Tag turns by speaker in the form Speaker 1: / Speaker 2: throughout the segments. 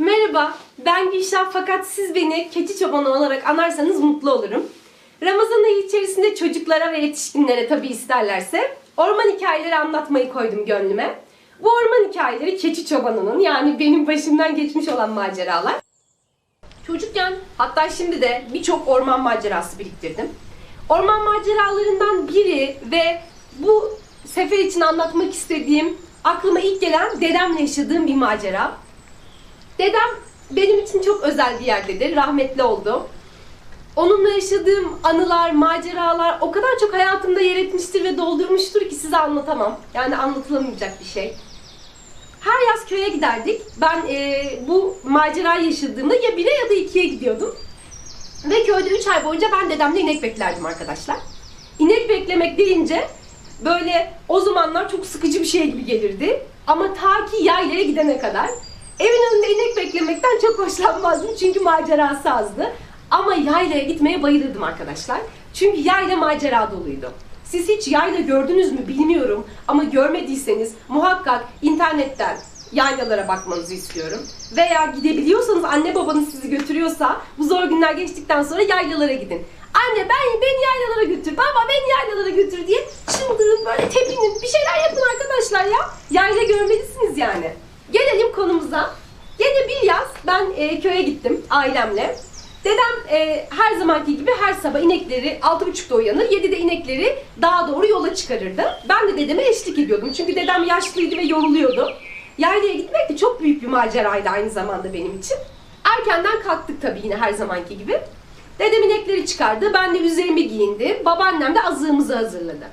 Speaker 1: Merhaba, ben Gülşah fakat siz beni keçi çobanı olarak anarsanız mutlu olurum. Ramazan ayı içerisinde çocuklara ve yetişkinlere tabi isterlerse orman hikayeleri anlatmayı koydum gönlüme. Bu orman hikayeleri keçi çobanının yani benim başımdan geçmiş olan maceralar. Çocukken hatta şimdi de birçok orman macerası biriktirdim. Orman maceralarından biri ve bu sefer için anlatmak istediğim aklıma ilk gelen dedemle yaşadığım bir macera. Dedem benim için çok özel bir yerdedir. Rahmetli oldu. Onunla yaşadığım anılar, maceralar o kadar çok hayatımda yer etmiştir ve doldurmuştur ki size anlatamam. Yani anlatılamayacak bir şey. Her yaz köye giderdik. Ben e, bu macerayı yaşadığımda ya 1'e ya da 2'ye gidiyordum. Ve köyde 3 ay boyunca ben dedemle inek beklerdim arkadaşlar. İnek beklemek deyince böyle o zamanlar çok sıkıcı bir şey gibi gelirdi. Ama ta ki yaylaya gidene kadar. Evin önünde inek beklemekten çok hoşlanmazdım çünkü macerası azdı. Ama yaylaya gitmeye bayılırdım arkadaşlar. Çünkü yayla macera doluydu. Siz hiç yayla gördünüz mü bilmiyorum ama görmediyseniz muhakkak internetten yaylalara bakmanızı istiyorum. Veya gidebiliyorsanız anne babanız sizi götürüyorsa bu zor günler geçtikten sonra yaylalara gidin. Anne ben beni yaylalara götür, baba beni yaylalara götür diye çıldırın böyle tepinin bir şeyler yapın arkadaşlar ya. Yayla görmelisiniz yani. Gelelim konumuza. Gene bir yaz ben e, köye gittim ailemle. Dedem e, her zamanki gibi her sabah inekleri 6.30'da uyanır, 7'de inekleri dağa doğru yola çıkarırdı. Ben de dedeme eşlik ediyordum çünkü dedem yaşlıydı ve yoruluyordu. Yaylaya gitmek de çok büyük bir maceraydı aynı zamanda benim için. Erkenden kalktık tabii yine her zamanki gibi. Dedem inekleri çıkardı, ben de üzerimi giyindim. Babaannem de azığımızı hazırladı.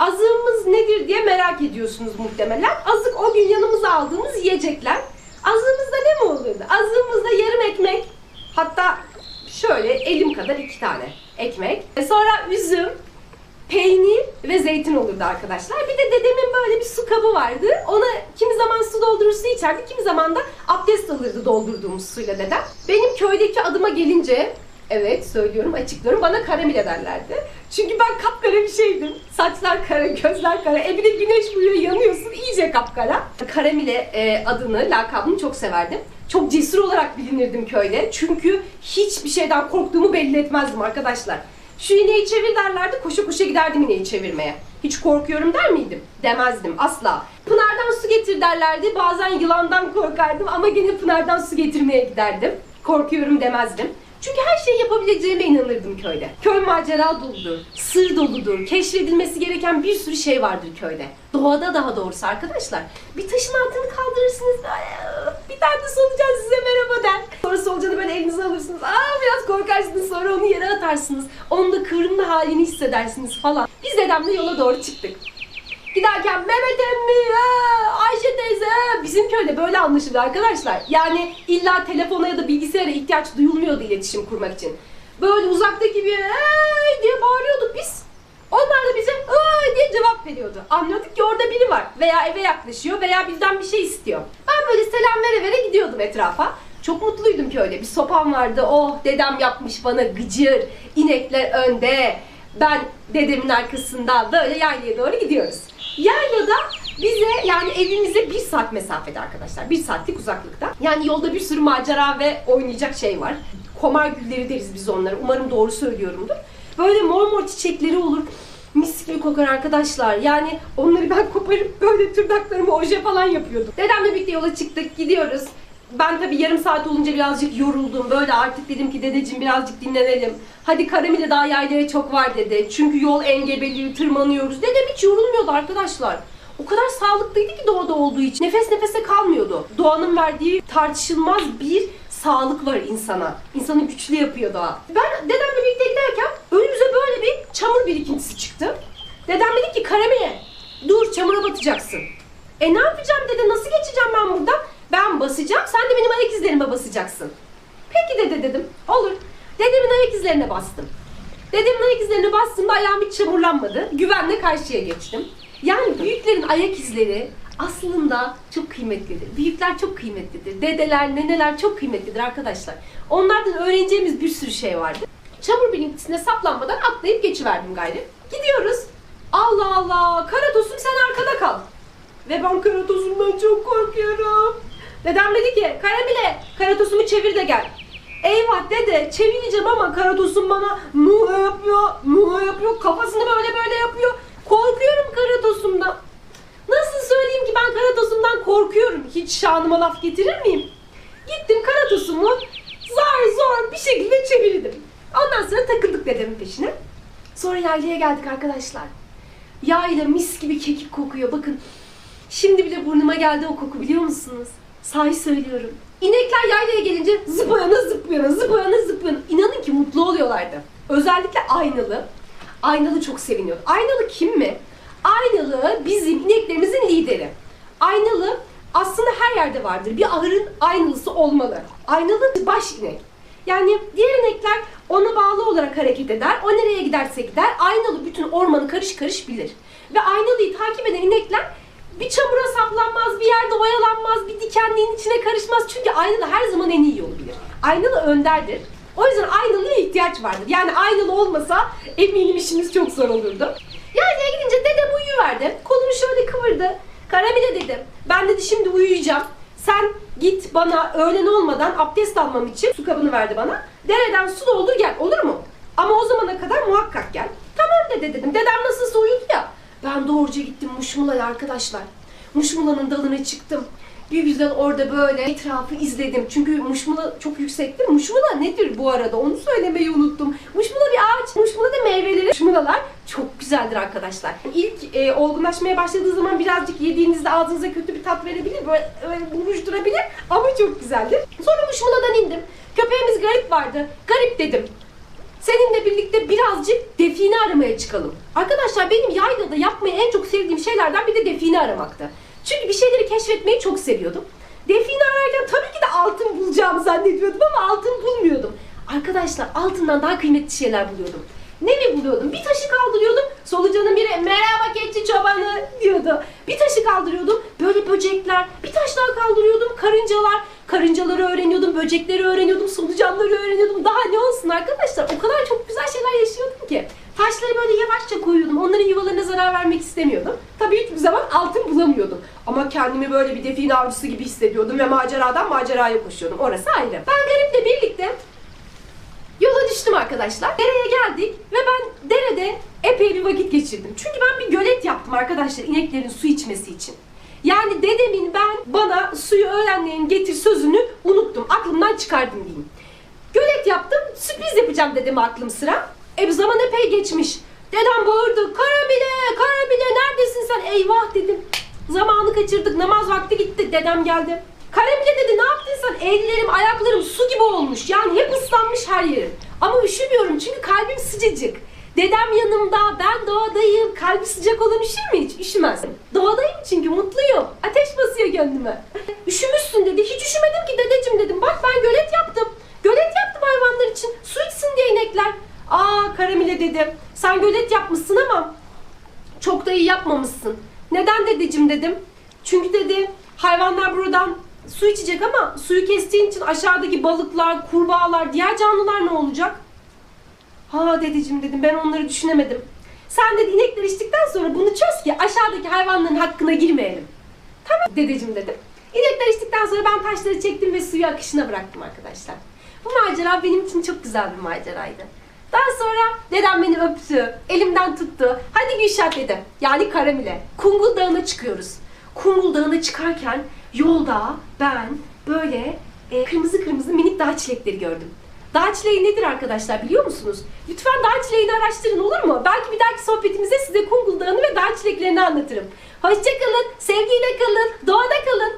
Speaker 1: Azığımız nedir diye merak ediyorsunuz muhtemelen. Azık o gün yanımıza aldığımız yiyecekler. Azığımızda ne mi olurdu? Azığımızda yarım ekmek, hatta şöyle elim kadar iki tane ekmek. E Sonra üzüm, peynir ve zeytin olurdu arkadaşlar. Bir de dedemin böyle bir su kabı vardı. Ona kimi zaman su doldurur su içerdi, kimi zaman da abdest alırdı doldurduğumuz suyla dedem. Benim köydeki adıma gelince Evet söylüyorum açıklıyorum bana karamile derlerdi. Çünkü ben kapkara bir şeydim. Saçlar kara, gözler kara. E bir de güneş vuruyor yanıyorsun iyice kapkara. Karamile e, adını, lakabını çok severdim. Çok cesur olarak bilinirdim köyde. Çünkü hiçbir şeyden korktuğumu belli etmezdim arkadaşlar. Şu ineği çevir derlerdi, koşa koşa giderdim ineği çevirmeye. Hiç korkuyorum der miydim? Demezdim asla. Pınardan su getir derlerdi. Bazen yılandan korkardım ama gene pınardan su getirmeye giderdim. Korkuyorum demezdim. Çünkü her şeyi yapabileceğime inanırdım köyde. Köy macera doludur, sır doludur, keşfedilmesi gereken bir sürü şey vardır köyde. Doğada daha doğrusu arkadaşlar. Bir taşın altını kaldırırsınız, "Aa, bir tane de solucan size merhaba der. Sonra solucanı böyle elinize alırsınız, aa biraz korkarsınız sonra onu yere atarsınız. Onun da kıvrımlı halini hissedersiniz falan. Biz dedemle yola doğru çıktık. Giderken Mehmet emmi, Ayşe teyze, bizim köyde böyle anlaşılır arkadaşlar. Yani illa telefona ya da bilgisayara ihtiyaç duyulmuyordu iletişim kurmak için. Böyle uzaktaki bir "Ey!" diye bağırıyorduk biz. Onlar da bize "Aa!" diye cevap veriyordu. Anlıyorduk ki orada biri var veya eve yaklaşıyor veya bizden bir şey istiyor. Ben böyle selam vere vere gidiyordum etrafa. Çok mutluydum ki öyle. Bir sopam vardı. Oh dedem yapmış bana gıcır. İnekler önde. Ben dedemin arkasında böyle yaylaya doğru gidiyoruz. Yaylada bize yani evimize bir saat mesafede arkadaşlar. Bir saatlik uzaklıkta. Yani yolda bir sürü macera ve oynayacak şey var. Komar gülleri deriz biz onlara. Umarım doğru söylüyorumdur. Böyle mor mor çiçekleri olur. Mis gibi kokar arkadaşlar. Yani onları ben koparıp böyle tırnaklarıma oje falan yapıyordum. Dedemle birlikte yola çıktık. Gidiyoruz. Ben tabii yarım saat olunca birazcık yoruldum. Böyle artık dedim ki dedeciğim birazcık dinlenelim. Hadi Karamile daha yaylaya çok var dedi. Çünkü yol engebeli, tırmanıyoruz. Dedem hiç yorulmuyordu arkadaşlar. O kadar sağlıklıydı ki doğada olduğu için. Nefes nefese kalmıyordu. Doğanın verdiği tartışılmaz bir sağlık var insana. İnsanı güçlü yapıyor doğa. Ben dedemle birlikte giderken önümüze böyle bir çamur birikintisi çıktı. Dedem dedi ki Karamile dur çamura batacaksın. E ne yapacağım dede nasıl geçeceğim ben buradan? Ben basacağım sen de benim ayak izlerime basacaksın. Peki dede dedim. Olur. Dedemin ayak izlerine bastım. Dedemin ayak izlerine bastığımda ayağım hiç çamurlanmadı. Güvenle karşıya geçtim. Yani büyüklerin ayak izleri aslında çok kıymetlidir. Büyükler çok kıymetlidir. Dedeler, neneler çok kıymetlidir arkadaşlar. Onlardan öğreneceğimiz bir sürü şey vardı. Çamur birintisine saplanmadan atlayıp geçiverdim gayrı. Gidiyoruz. Allah Allah. Karatosum sen arkada kal. Ve ben karatosumdan çok korkuyorum. Dedem dedi ki Karabile karatosumu çevir de gel. Eyvah dede çevireceğim ama karatosum bana muha yapıyor, muha yapıyor, kafasını böyle böyle yapıyor. Korkuyorum karatosumdan. Nasıl söyleyeyim ki ben karatosumdan korkuyorum. Hiç şanıma laf getirir miyim? Gittim karatosumu zar zor bir şekilde çevirdim. Ondan sonra takıldık dedemin peşine. Sonra yaylaya geldik arkadaşlar. Yayla mis gibi kekik kokuyor. Bakın şimdi bile burnuma geldi o koku biliyor musunuz? Sahi söylüyorum. İnekler yaylaya gelince zıplayana zıplayana zıplayana zıplayana. İnanın ki mutlu oluyorlardı. Özellikle Aynalı. Aynalı çok seviniyordu. Aynalı kim mi? Aynalı bizim ineklerimizin lideri. Aynalı aslında her yerde vardır. Bir ahırın aynalısı olmalı. Aynalı baş inek. Yani diğer inekler ona bağlı olarak hareket eder. O nereye giderse gider. Aynalı bütün ormanı karış karış bilir. Ve aynalıyı takip eden inekler bir çamura saplanmaz, bir yerde oyalanmaz, bir dikenliğin içine karışmaz. Çünkü aynalı her zaman en iyi yolu bilir. Aynalı önderdir. O yüzden aynalıya ihtiyaç vardır. Yani aynalı olmasa eminim işimiz çok zor olurdu. Yaylaya gidince dedem uyuverdi. Kolunu şöyle kıvırdı. Karamile dedim. Ben dedi şimdi uyuyacağım. Sen git bana öğlen olmadan abdest almam için su kabını verdi bana. Dereden su doldur gel olur mu? Ama o zamana kadar muhakkak gel. Tamam dede dedim. Dedem nasılsa uyudu ya. Ben doğruca gittim Muşmula'ya arkadaşlar. Muşmula'nın dalına çıktım. Bir güzel orada böyle etrafı izledim. Çünkü Muşmula çok yüksektir. Muşmula nedir bu arada? Onu söylemeyi unuttum. Muşmula bir ağaç. Muşmula'da meyveleri. Muşmulalar çok güzeldir arkadaşlar. İlk e, olgunlaşmaya başladığı zaman birazcık yediğinizde ağzınıza kötü bir tat verebilir. Böyle, böyle buruşturabilir ama çok güzeldir. Sonra Muşmula'dan indim. Köpeğimiz garip vardı. Garip dedim. Seninle birlikte birazcık define aramaya çıkalım. Arkadaşlar benim yaylada yapmayı en çok sevdiğim şeylerden bir de define aramaktı. Çünkü bir şeyleri keşfetmeyi çok seviyordum. Define ararken tabii ki de altın bulacağımı zannediyordum ama altın bulmuyordum. Arkadaşlar altından daha kıymetli şeyler buluyordum. Ne mi buluyordum? Bir taşı kaldırıyordum. Solucanın biri merhaba keçi çobanı diyordu. Bir taşı kaldırıyordum. Böyle böcekler. Bir taş daha kaldırıyordum. Karıncalar. Karıncaları öğreniyordum. Böcekleri öğreniyordum. Solucanları öğreniyordum. Daha ne olsun arkadaşlar. O kadar çok güzel şeyler yaşıyordum ki. Taşları böyle yavaşça koyuyordum. Onların yuvalarına zarar vermek istemiyordum. Tabii hiçbir zaman altın bulamıyordum. Ama kendimi böyle bir define avcısı gibi hissediyordum ve maceradan maceraya koşuyordum. Orası ayrı. Ben Garip'le birlikte Yola düştüm arkadaşlar. Dereye geldik ve ben derede epey bir vakit geçirdim. Çünkü ben bir gölet yaptım arkadaşlar ineklerin su içmesi için. Yani dedemin ben bana suyu öğlenleyin getir sözünü unuttum. Aklımdan çıkardım diyeyim. Gölet yaptım. Sürpriz yapacağım dedeme aklım sıra. E zaman epey geçmiş. Dedem bağırdı. Karabile, Karabile neredesin sen? Eyvah dedim. Zamanı kaçırdık. Namaz vakti gitti. Dedem geldi. Karabile dedi ne yaptın sen? Ellerim, ayaklarım su gibi olmuş. Yani hep ıslanmış her yerim. Ama üşümüyorum çünkü kalbim sıcacık. Dedem yanımda, ben doğadayım. Kalbi sıcak olan üşür mü hiç? Üşümez. Doğadayım çünkü mutluyum. Ateş basıyor gönlüme. Üşümüşsün dedi. Hiç üşümedim ki dedeciğim dedim. Bak ben gölet yaptım. Gölet yaptım hayvanlar için. Su içsin diye inekler. Aa Karamile dedim. Sen gölet yapmışsın ama çok da iyi yapmamışsın. Neden dedeciğim dedim. Çünkü dedi hayvanlar buradan su içecek ama suyu kestiğin için aşağıdaki balıklar, kurbağalar, diğer canlılar ne olacak? Ha dedeciğim dedim ben onları düşünemedim. Sen dedi inekler içtikten sonra bunu çöz ki aşağıdaki hayvanların hakkına girmeyelim. Tamam dedeciğim dedim. İnekler içtikten sonra ben taşları çektim ve suyu akışına bıraktım arkadaşlar. Bu macera benim için çok güzel bir maceraydı. Daha sonra dedem beni öptü, elimden tuttu. Hadi Gülşah dedim. Yani Karamile. Kungul Dağı'na çıkıyoruz. Kungul Dağı'na çıkarken yolda ben böyle e, kırmızı kırmızı minik dağ çilekleri gördüm. Dağ çileği nedir arkadaşlar biliyor musunuz? Lütfen dağ çileğini araştırın olur mu? Belki bir dahaki sohbetimizde size Kungul Dağı'nı ve dağ çileklerini anlatırım. Hoşçakalın, sevgiyle kalın, doğada kalın.